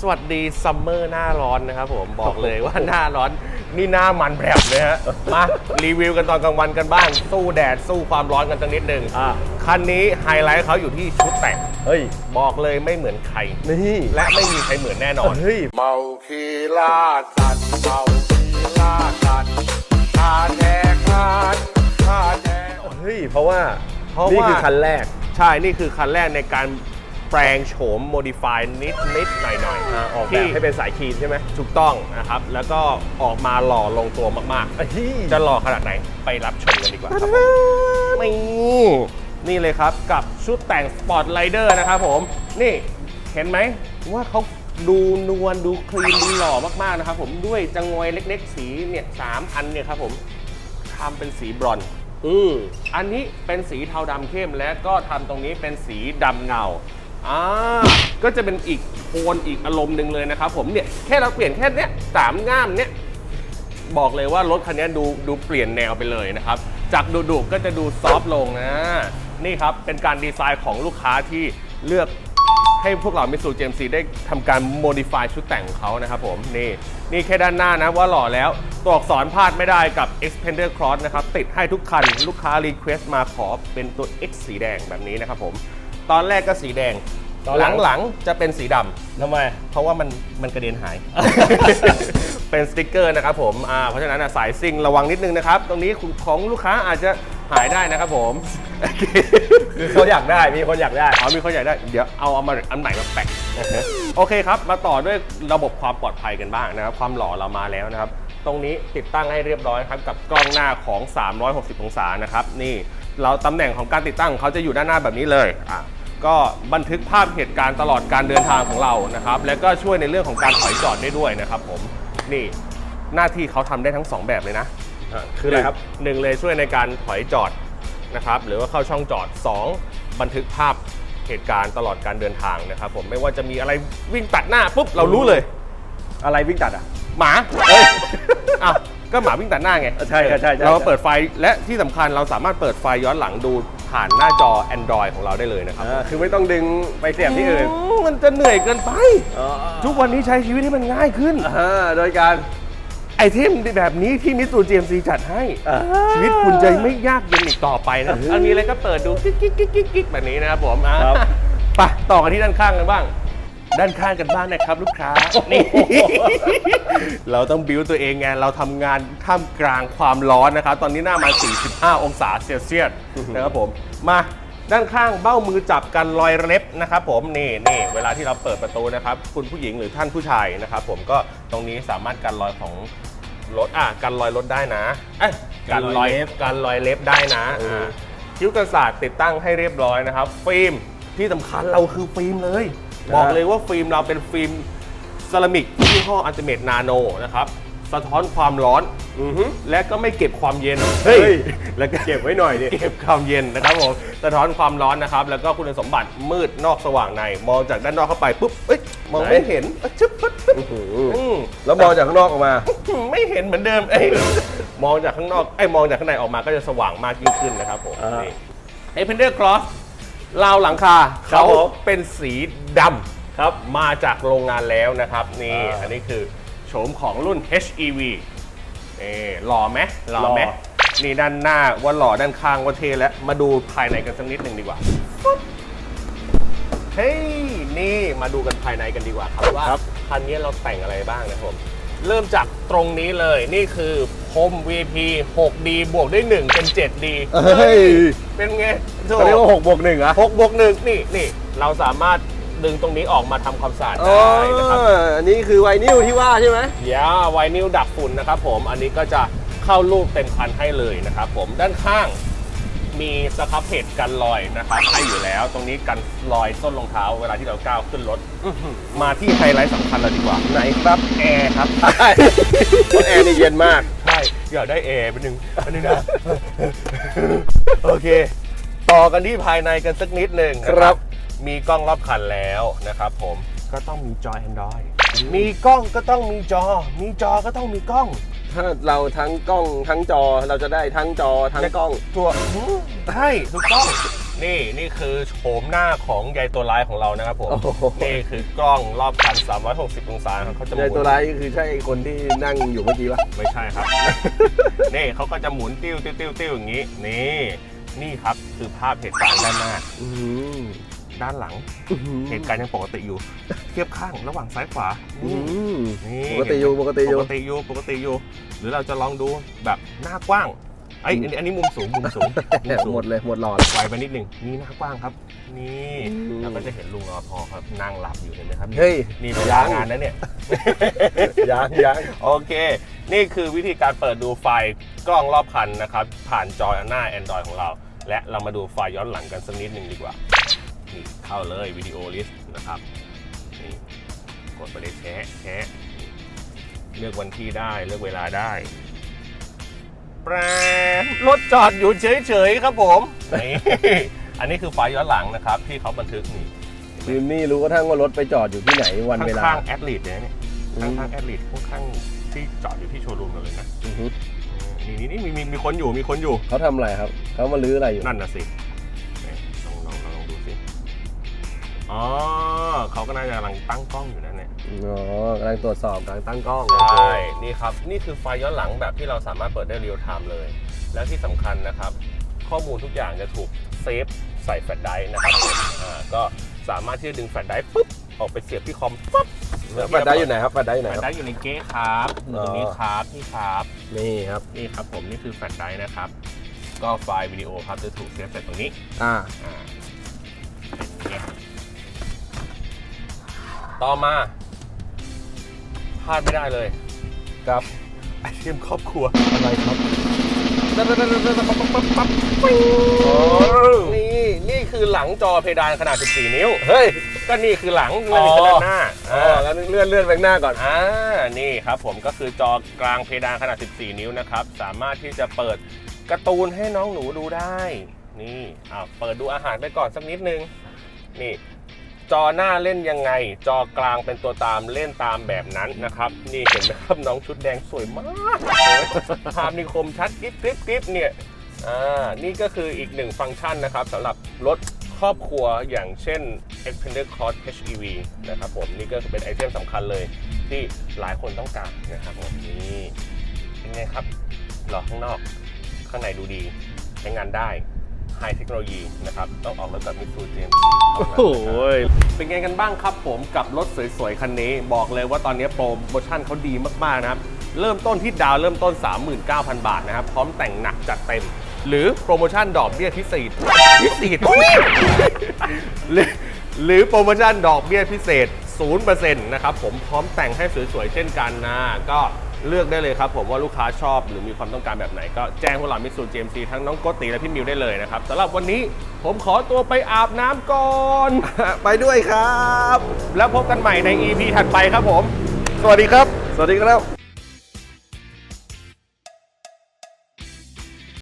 สวัสดีซัมเมอร์หน้าร้อนนะครับผมบอกเลยว่าหน้าร้อนนี่หน้ามันแผลบเลยฮะมารีวิวกันตอนกลางวันกันบ้าง สู้แดดสู้ความร้อนกันสักนิดหนึ่งอ่าคันนี้ไฮไลท์เขาอยู่ที่ชุดแต่งเฮ้ย บอกเลยไม่เหมือนใคร นี่และไม่มีใครเหมือนแน่นอนเฮ้ยเมาคีล่าสัตว์เมาคีล่าสัตว์ข้าแท้คลานข้าแท้เฮ้ยเพราะว่าเพราะนี่ว่า คือคันแรก ใช่ นี่คือคันแรกในการ แปลงโฉม modify นิดนิดหน่อยหน่อยๆอ่าออกแบที่บให้เป็นสายคีนใช่ไหมถูกต้องนะครับ แล้วก็ออกมาหล่อลงตัวมากเฮ้ยๆจะหล่อขนาดไหนไปรับชมกันดีกว่าครับนี่นี่เลยครับกับชุดแต่ง Sport Rider นะครับผม นี่เห็นไหมว่าเขาดูนวลดูคลีนดูหล่อมากๆนะครับผมด้วยจังงวยเล็กๆ สีเนี่ยสามอันเนี่ยครับผมทำเป็นสีบรอนซ์อืมอันนี้เป็นสีเทาดำเข้มและก็ทำตรงนี้เป็นสีดำเงา อ่าก็จะเป็นอีกโทนอีกอารมณ์หนึ่งเลยนะครับผมเนี่ยแค่เราเปลี่ยนแค่เนี้ยสามง่ามเนี้ยบอกเลยว่ารถคันนี้ดูดูเปลี่ยนแนวไปเลยนะครับ จากดุดุก็จะดูซอฟต์ลงนะนี่ครับเป็นการดีไซน์ของลูกค้าที่เลือกให้พวกเรามิสูเจมซีได้ทำการโมดิฟายชุดแต่งของเขานะครับผมนี่นี่แค่ด้านหน้านะว่าหล่อแล้ว ตัวอักษรพลาดไม่ได้กับ Expander Cross นะครับ ติดให้ทุกคัน ลูกค้ารีเควสต์มาขอเป็นตัว X สีแดงแบบนี้นะครับผม ตอนแรกก็สีแดง ตอนหลังหลังๆจะเป็นสีดำทำไม เพราะว่ามันมันกระเด็นหาย เป็นสติกเกอร์นะครับผมอ่าเพราะฉะนั้นอะสายซิงระวังนิดนึงนะครับ ตรงนี้ของลูกค้าอาจจะหายได้นะครับผมโอเคคือเขาอยากได้ มีคนอยากได้อ๋อมีคนอยากได้ เดี๋ยวเอาเอามาอันใหม่มาแปะนะฮะโอเคครับ มาต่อด้วยระบบความปลอดภัยกันบ้างนะครับ ความหล่อเรามาแล้วนะครับ ตรงนี้ติดตั้งให้เรียบร้อยครับกับกล้องหน้าของ 360 องศานะครับ นี่เราตำแหน่งของการติดตั้งของเขาจะอยู่ด้านหน้าแบบนี้เลยอะ ก็บันทึกภาพเหตุการณ์ตลอดการเดินทางของเรานะครับ และก็ช่วยในเรื่องของการถอยจอดได้ด้วยนะครับผมนี่หน้าที่เขาทำได้ทั้งสองแบบเลยนะคืออะไรครับ หนึ่งเลยช่วยในการถอยจอดนะครับ หรือว่าเข้าช่องจอด 2 บันทึกภาพเหตุการณ์ตลอดการเดินทางนะครับ ผมไม่ว่าจะมีอะไรวิ่งตัดหน้าปุ๊บเรารู้เลย อะไรวิ่งตัดอะ หมาเอ้ยอ้าวก็หมาวิ่งตัดหน้าไงใช่ใช่ใช่ใช่ เราเปิดไฟและที่สำคัญเราสามารถเปิดไฟย้อนหลังดู ผ่านหน้าจอ Android ของเราได้เลยนะครับอ่าคือไม่ต้องดึงไปเสียบที่อื่นมมันจะเหนื่อยเกินไปอ๋อทุกวันนี้ใช้ชีวิตให้มันง่ายขึ้นอ่าโดยการไอเทมแบบนี้ที่มิสู GMC จัดให้อ่าชีวิตคุณจะไม่ยากเย็นอีกต่อไปนะเอออัอันนี้อะไรก็เปิดดูกิ๊กกิ๊กกิ๊กกิ๊กกิ๊กแบบนี้นะครับผมอะครับไปต่อกันที่ด้านข้างกันบ้าง ด้านข้างกันบ้างนะครับลูกค้า นี่ เราต้องบิวตัวเองไง เราทำงานท่ามกลางความร้อนนะครับ ตอนนี้หน้ามา 45 องศาเซลเซียสนะครับผม มาด้านข้างเบ้ามือจับกันรอยเล็บนะครับผมนี่นี่เวลาที่เราเปิดประตูนะครับ คุณผู้หญิงหรือท่านผู้ชายนะครับผมก็ตรงนี้สามารถกันรอยของรถอะกันรอยรถได้นะเอ้ยกักันนรรออยยเล็บกันรอยเล็บได้นะเอออ่าคิ้วกันศาสตร์ติดตั้งให้เรียบร้อยนะครับ ฟิล์มที่สำคัญเราคือฟิล์มเลย บอกเลยว่าฟิล์มเราเป็นฟิล์มเซรามิกยี่ห้ออัลติเมทนาโนนะครับสะท้อนความร้อนอือฮึและก็ไม่เก็บความเย็นเฮ้ยแล้วก็เก็บไว้หน่อยดิเก็บความเย็นนะครับผมสะท้อนความร้อนนะครับ แล้วก็คุณสมบัติมืดนอกสว่างใน มองจากด้านนอกเข้าไปปุ๊บเอ้ยมองไหนไม่เห็นอะชึบปึ๊บปึ๊บอื้อหืออืมแล้วมองจากข้างนอกออกมา ไม่เห็นเหมือนเดิมเอ้ยมองจากข้างนอกไอ้ยมองจากข้างในออกมาก็จะสว่างมากยิ่งขึ้นนะครับผมอ่านี่เอเพนเดอร์ครอส ราวหลังคาครับเขาผม เป็นสีดำครับมาจากโรงงานแล้วนะครับ นี่อ่า อันนี้คือโฉมของรุ่น HEV นี่หล่อไหมหล่อไหมหล่อนี่ด้านหน้าว่าหล่อด้านข้างว่าเท่แล้วมาดูภายในกันสักนิดหนึ่งดีกว่าปุ๊บเฮ้ยนี่มาดูกันภายในกันดีกว่าครับว่าครับ คันนี้เราแต่งอะไรบ้างนะครับผมเริ่มจากตรงนี้เลยนี่คือพร ม VP 6D บวกด้วย 1 เป็น 7D เฮ้ย เป็นไงโถเขาเรียกว่า6บวกหนึ่งเหรอะหกบวกหนึ่งนี่นี่เราสามารถดึงตรงนี้ออกมาทำความสะอาดอ๋อได้นะครับ อันนี้คือไวนิลที่ว่าใช่ไหมยาไวนิลดักฝุ่นนะครับผม อันนี้ก็จะเข้ารูปเต็มคันให้เลยนะครับผม ด้านข้างมีสครับเพจกันรอยนะครับให้อยู่แล้ว ตรงนี้กันรอยส้นรองเท้าเวลาที่เราก้าวขึ้นรถ มาที่ไฮไลท์สำคัญเราดีกว่า ไหนครับแอร์ครับใช่เพราะแอร์นี่เย็นมากใช่ อยากได้แอร์เป็นหนึ่งอันนึงนะโอเค ต่อกันที่ภายในกันสักนิดหนึ่งนะครับ มีกล้องรอบคันแล้วนะครับผมก็ต้องมีจอ Android มีกล้องก็ต้องมีจอ มีจอก็ต้องมีกล้อง ถ้าเราทั้งกล้องทั้งจอเราจะได้ทั้งจอทั้งกล้องตัวอืมใช่ถูกต้อง นี่นี่คือโฉมหน้าของยายตัวร้ายของเรานะครับผมโอ้โห นี่คือกล้องรอบคัน 360 องศาครับเขาจะหในมุนตัวร้ายคือใช่คนที่นั่งอยู่เมื่อกี้ปะไม่ใช่ครับ นี่เขาก็จะหมุนติ้วติ้วติ้วติ้วอย่างนี้ นี่ นี่ครับคือภาพเหตุการณ์ด้านหน้า อืมด้านหลัง อื้อหือเหตุการณ์ยังปกติอยู่ เทียบข้างระหว่างซ้ายขวา อืมนี่ปกติอยู่ปกติอยู่ปกติอยู่ปกติอยู่ หรือเราจะลองดูแบบหน้ากว้าง ไอ้ยอันนี้อันนี้มุมสูงมุมสูงมุมสูงหมดเลยหมดหลอด ไวไปนิดหนึ่งนี่หน้ากว้างครับ นี่อืมเราก็จะเห็นลุงรอพอครับนั่งหลับอยู่เห็นไหมครับเฮ้ยนี่เวลางานนะเนี่ยยังยังโอเค นี่คือวิธีการเปิดดูไฟล์กล้องรอบคันนะครับ ผ่านจอหน้า Android ของเรา และเรามาดูไฟล์ย้อนหลังกันสักนิดหนึ่งดีกว่านี่เข้าเลยวิดีโอลิสต์นะครับนี่กดไปเลยแชะแชะนี่เลือกวันที่ได้เลือกเวลาได้ แปรรถจอดอยู่เฉยๆครับผมนี่อันนี้คือไฟล์ย้อนหลังนะครับ ที่เขาบันทึกนี่คือนี่รู้กระทั่งว่ารถไปจอดอยู่ที่ไหนวันเวลา ข้างๆแอดลีดเนี่ยเนี่ยอืมข้างๆแอดลีดข้างๆที่จอดอยู่ที่โชว์รูมเราเลยนะอือหือนี่นี่นี่มีมีมีคนอยู่มีคนอยู่เขาทำอะไรครับ เขามาลื้ออะไรอยู่ นั่นนะสิไหนลองลองลองลองดูสิอ๋อเขาก็น่าจะกำลังตั้งกล้องอยู่นั่นเนี่ย อ๋อกำลังตรวจสอบกำลังตั้งกล้องใช่นี่ครับ นี่คือไฟล์ย้อนหลังแบบที่เราสามารถเปิดได้เรียลไทม์เลย และที่สำคัญนะครับ ข้อมูลทุกอย่างจะถูกเซฟใส่แฟลชไดรฟ์นะครับอ่าก็สามารถที่จะดึงแฟลชไดรฟ์ปุ๊บออกไปเสียบที่คอมปุ๊บแล้วบัตรได้อยู่ไหนครับบัตรได้อยู่ไหนแฟลชคไดรับรฟ์อยู่ในเก๊ครับอยู่ตรงนี้อ๋อครับนี่ครับนี่ครับ นี่ครับผมนี่คือแฟลชไดรฟ์นะครับ ก็ไฟล์วิดีโอครับจะถูกเซฟใส่ตรงนี้ อ่าอ่าเป็นไงต่อมา พลาดไม่ได้เลยครับไอเทมครอบครัวอะไรครับนี่นี่คือหลังจอเพดานขนาด 14 นิ้ว เฮ้ย ก็นี่คือหลังและนี่คือด้านหน้าอ๋องั้นเลื่อนเลื่อนไปข้างหน้าก่อน อ่า นี่ครับผมก็คือจอกลางเพดานขนาด 14 นิ้วนะครับ สามารถที่จะเปิดการ์ตูนให้น้องหนูดูได้ นี่อ่าเปิดดูอาหารไปก่อนสักนิดนึง นี่ จอหน้าเล่นยังไง จอกลางเป็นตัวตามเล่นตามแบบนั้นนะครับ นี่เห็นไหมครับน้องชุดแดงสวยมากภาพนิคมชัดกริบกริบกริบเนี่ยอ่านี่ก็คืออีกหนึ่งฟังก์ชันนะครับสำหรับรถครอบครัวอย่างเช่น Xpander Cross HEV นะครับผมนี่ก็เป็นไอเทมสำคัญเลยที่หลายคนต้องการนะครับผมนี่เป็นไงครับหล่อข้างนอก ข้างในดูดีใช้งานได้ ไฮเทคโนโลยีนะครับต้องออกรถกับมิตซูเจมโอ้โหเป็นไงกันบ้างครับผมกับรถสวยๆ คันนี้ บอกเลยว่าตอนนี้โปรโมชั่นเขาดีมากๆนะครับ เริ่มต้นที่ดาวเริ่มต้น 39,000 บาทนะครับ พร้อมแต่งหนักจัดเต็ม หรือโปรโมชั่นดอกเบี้ยพิเศษพิเศษหรือหรือโปรโมชั่นดอกเบี้ยพิเศษ0%นะครับผมพร้อมแต่งให้สวยๆ เช่นกันนะก็ เลือกได้เลยครับผมว่าลูกค้าชอบหรือมีความต้องการแบบไหน ก็แจ้งพวกเรามิสูเจมซีทั้งน้องโกติและพี่มิวได้เลยนะครับสำหรับวันนี้ผมขอตัวไปอาบน้ำก่อน ไปด้วยครับ แล้วพบกันใหม่ใน EP ถัดไปครับผม สวัสดีครับ สวัสดีครับ